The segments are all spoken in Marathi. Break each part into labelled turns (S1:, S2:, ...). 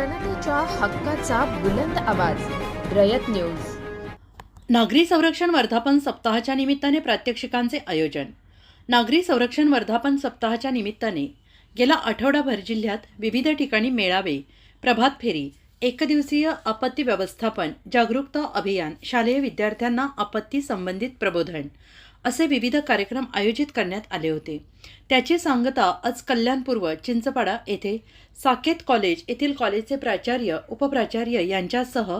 S1: हक्काचा बुलंद आवाज रयत न्यूज.
S2: नागरी संरक्षण वर्धापन सप्ताहाच्या निमित्ताने प्रात्यक्षिकांचे आयोजन. नागरी संरक्षण वर्धापन सप्ताहाच्या निमित्ताने गेला आठवडाभर जिल्ह्यात विविध ठिकाणी मेळावे प्रभात फेरी एकदिवसीय आपत्ती व्यवस्थापन जागरूकता अभियान शालेय विद्यार्थ्यांना आपत्ती संबंधित प्रबोधन असे विविध कार्यक्रम आयोजित करण्यात आले होते. त्याची सांगता आज कल्याणपूर्व चिंचपाडा येथे साकेत कॉलेज येथील कॉलेजचे प्राचार्य उपप्राचार्य यांच्यासह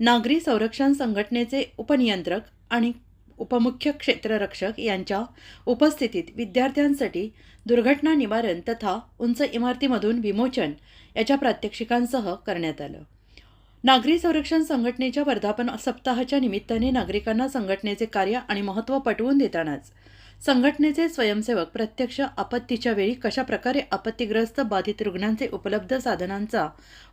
S2: नागरी संरक्षण संघटनेचे उपनियंत्रक आणि उपमुख्य क्षेत्ररक्षक यांच्या उपस्थितीत विद्यार्थ्यांसाठी दुर्घटना निवारण तथा उंच इमारतीमधून विमोचन याच्या प्रात्यक्षिकांसह करण्यात आलं. नागरी संरक्षण संघटनेच्या वर्धापन सप्ताहाच्या निमित्ताने नागरिकांना संघटनेचे कार्य आणि महत्त्व पटवून देतानाच संघटनेचे स्वयंसेवक प्रत्यक्ष आपत्तीच्या वेळी कशा प्रकारे आपत्तीग्रस्त बाधित रुग्णांचे उपलब्ध साधनांचा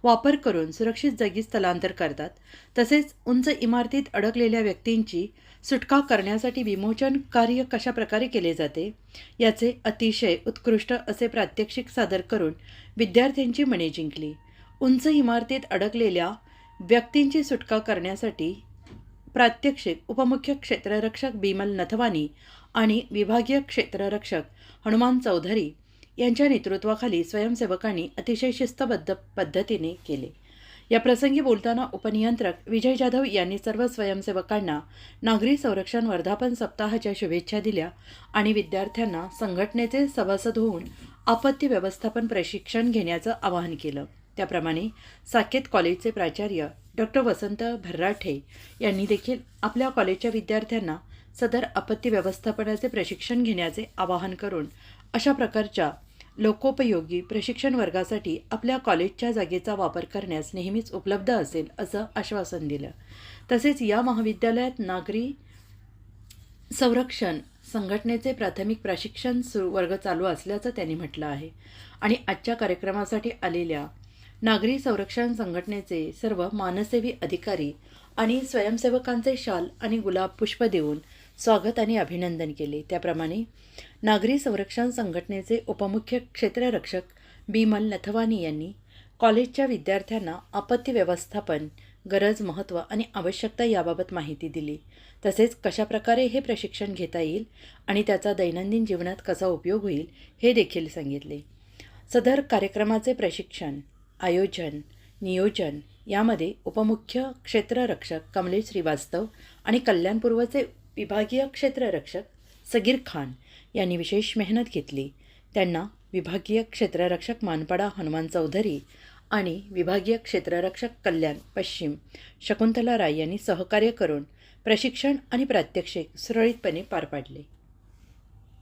S2: वापर करून सुरक्षित जागी स्थलांतर करतात तसेच उंच इमारतीत अडकलेल्या व्यक्तींची सुटका करण्यासाठी विमोचन कार्य कशा प्रकारे केले जाते याचे अतिशय उत्कृष्ट असे प्रात्यक्षिक सादर करून विद्यार्थ्यांची मने जिंकली. उंच इमारतीत अडकलेल्या व्यक्तींची सुटका करण्यासाठी प्रात्यक्षिक उपमुख्य क्षेत्ररक्षक बिमल नथवानी आणि विभागीय क्षेत्ररक्षक हनुमान चौधरी यांच्या नेतृत्वाखाली स्वयंसेवकांनी अतिशय शिस्तबद्ध पद्धतीने केले. या प्रसंगी बोलताना उपनियंत्रक विजय जाधव यांनी सर्व स्वयंसेवकांना नागरी संरक्षण वर्धापन सप्ताहाच्या शुभेच्छा दिल्या आणि विद्यार्थ्यांना संघटनेचे सभासद होऊन आपत्ती व्यवस्थापन प्रशिक्षण घेण्याचं आवाहन केलं. त्याप्रमाणे साकेत कॉलेजचे प्राचार्य डॉक्टर वसंत भर्राठे यांनी देखील आपल्या कॉलेजच्या विद्यार्थ्यांना सदर आपत्ती व्यवस्थापनाचे प्रशिक्षण घेण्याचे आवाहन करून अशा प्रकारच्या लोकोपयोगी प्रशिक्षण वर्गासाठी आपल्या कॉलेजच्या जागेचा वापर करण्यास नेहमीच उपलब्ध असेल असं आश्वासन दिलं. तसेच या महाविद्यालयात नागरी संरक्षण संघटनेचे प्राथमिक प्रशिक्षण सुरू वर्ग चालू असल्याचं त्यांनी म्हटलं आहे. आणि आजच्या कार्यक्रमासाठी आलेल्या नागरी संरक्षण संघटनेचे सर्व मानसेवी अधिकारी आणि स्वयंसेवकांचे शाल आणि गुलाब पुष्प देऊन स्वागत आणि अभिनंदन केले. त्याप्रमाणे नागरी संरक्षण संघटनेचे उपमुख्य क्षेत्ररक्षक बिमल नथवानी यांनी कॉलेजच्या विद्यार्थ्यांना आपत्ती व्यवस्थापन गरज महत्त्व आणि आवश्यकता याबाबत माहिती दिली. तसेच कशाप्रकारे हे प्रशिक्षण घेता येईल आणि त्याचा दैनंदिन जीवनात कसा उपयोग होईल हे देखील सांगितले. सदर कार्यक्रमाचे प्रशिक्षण आयोजन नियोजन यामध्ये उपमुख्य क्षेत्ररक्षक कमलेश श्रीवास्तव आणि कल्याणपूर्वचे विभागीय क्षेत्ररक्षक सगीर खान यांनी विशेष मेहनत घेतली. त्यांना विभागीय क्षेत्ररक्षक मानपाडा हनुमान चौधरी आणि विभागीय क्षेत्ररक्षक कल्याण पश्चिम शकुंतला राय यांनी सहकार्य करून प्रशिक्षण आणि प्रात्यक्षिक सुरळीतपणे पार पाडले.